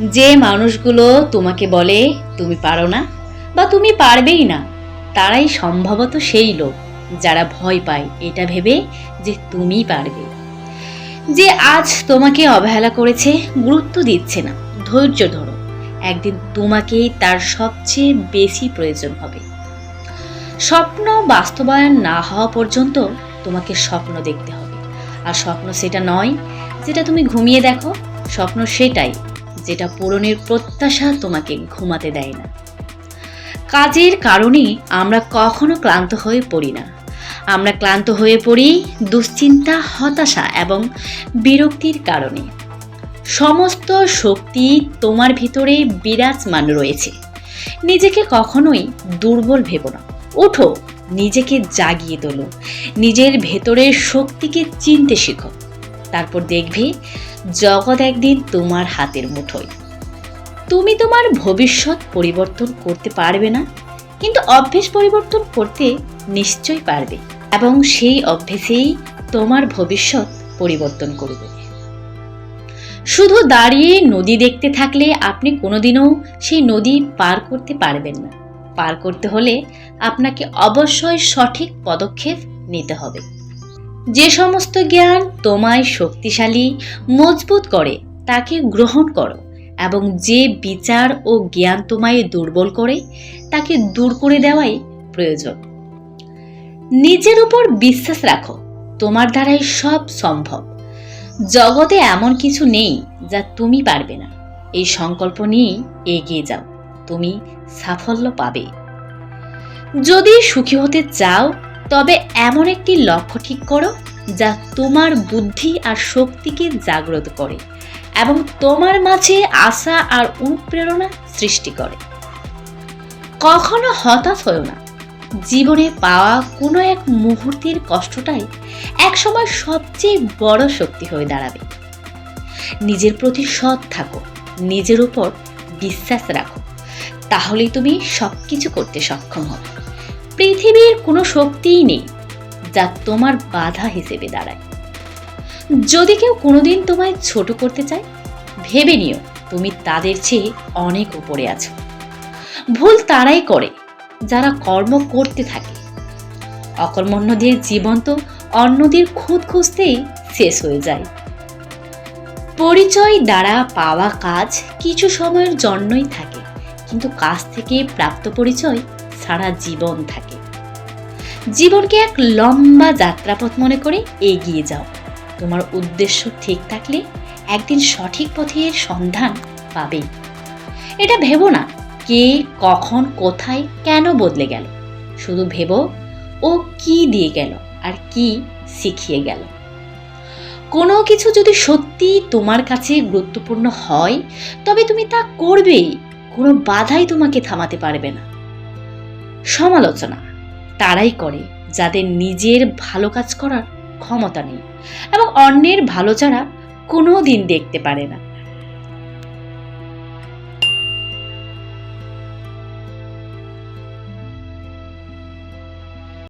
যে মানুষগুলো তোমাকে বলে, তুমি পারো না বা তুমি পারবেই না তারাই সম্ভবত সেই লোক যারা ভয় পায় এটা ভেবে যে তুমি পারবে। যে আজ তোমাকে অবহেলা করেছে, গুরুত্ব দিচ্ছে না। ধৈর্য ধরো। একদিন তোমাকেই তার সবচেয়ে বেশি প্রয়োজন হবে। স্বপ্ন বাস্তবায়ন না হওয়া পর্যন্ত তোমাকে স্বপ্ন দেখতে হবে। আর স্বপ্ন সেটা নয়, যেটা তুমি ঘুমিয়ে দেখো, স্বপ্ন সেটাই। যেটা পূরণের প্রত্যাশা তোমাকে ঘুমাতে দেয় না। কাজের কারণে আমরা কখনো ক্লান্ত হয়ে পড়ি না। আমরা ক্লান্ত হয়ে পড়ি দুশ্চিন্তা, হতাশা এবং বিরক্তির কারণে। সমস্ত শক্তি তোমার ভিতরে বিরাজমান রয়েছে। নিজেকে কখনোই দুর্বল ভেবো না। ওঠো নিজেকে জাগিয়ে তোলো। নিজের ভেতরের শক্তিকে চিনতে শেখো। তারপর দেখবে জগৎ একদিন তোমার হাতের মুঠোয়। তুমি তোমার ভবিষ্যৎ পরিবর্তন করতে পারবে না, কিন্তু অভ্যেস পরিবর্তন করতে নিশ্চয়ই পারবে এবং সেই অভ্যেসেই তোমার ভবিষ্যৎ পরিবর্তন করবে। শুধু দাঁড়িয়ে নদী দেখতে থাকলে আপনি কোনোদিনও সেই নদী পার করতে পারবেন না। পার করতে হলে আপনাকে অবশ্যই সঠিক পদক্ষেপ নিতে হবে। যে সমস্ত জ্ঞান তোমায় শক্তিশালী, মজবুত করে, তাকে গ্রহণ করো এবং যে বিচার ও জ্ঞান তোমায় দুর্বল করে, তাকে দূর করে দেওয়াই প্রয়োজন। নিজের উপর বিশ্বাস রাখো, তোমার দ্বারাই সব সম্ভব। জগতে এমন কিছু নেই যা তুমি পারবে না। এই সংকল্প নিয়ে এগিয়ে যাও, তুমি সাফল্য পাবে। যদি সুখী হতে চাও তবে এমন একটি লক্ষ্য ঠিক করো যা তোমার বুদ্ধি আর শক্তিকে জাগ্রত করে এবং তোমার মাঝে আশা আর অনুপ্রেরণা সৃষ্টি করে। কখনো হতাশ হও না। জীবনে পাওয়া কোনো এক মুহূর্তের কষ্টটাই একসময় সবচেয়ে বড় শক্তি হয়ে দাঁড়াবে। নিজের প্রতি সৎ থাকো, নিজের উপর বিশ্বাস রাখো, তাহলেই তুমি সব কিছু করতে সক্ষম হবে। পৃথিবীর কোনো শক্তিই নেই যা তোমার বাধা হিসেবে দাঁড়ায়। যদি কেউ কোনোদিন তোমায় ছোট করতে চায়, ভেবে নিও তুমি তাদের চেয়ে অনেক উপরে আছো। ভুল তারাই করে যারা কর্ম করতে থাকে। অকর্মণ্যদের জীবন তো অন্যদের খুঁত খুঁজতেই শেষ হয়ে যায়। পরিচয় দ্বারা পাওয়া কাজ কিছু সময়ের জন্যই থাকে, কিন্তু কাজ থেকে প্রাপ্ত পরিচয় সারা জীবন থাকে। জীবনকে এক লম্বা যাত্রাপথ মনে করে এগিয়ে যাও। তোমার উদ্দেশ্য ঠিক থাকলে একদিন সঠিক পথের সন্ধান পাবে। এটা ভেবো না কে, কখন, কোথায়, কেন বদলে গেল। শুধু ভেবো ও কি দিয়ে গেল আর কি শিখিয়ে গেল। কোনো কিছু যদি সত্যি তোমার কাছে গুরুত্বপূর্ণ হয়, তবে তুমি তা করবেই কোনো বাধাই তোমাকে থামাতে পারবে না। সমালোচনা। তারাই করে, যাদের নিজের ভালো কাজ করার ক্ষমতা নেই এবং অন্যের ভালো ছাড়া কোনো দিন দেখতে পারে না।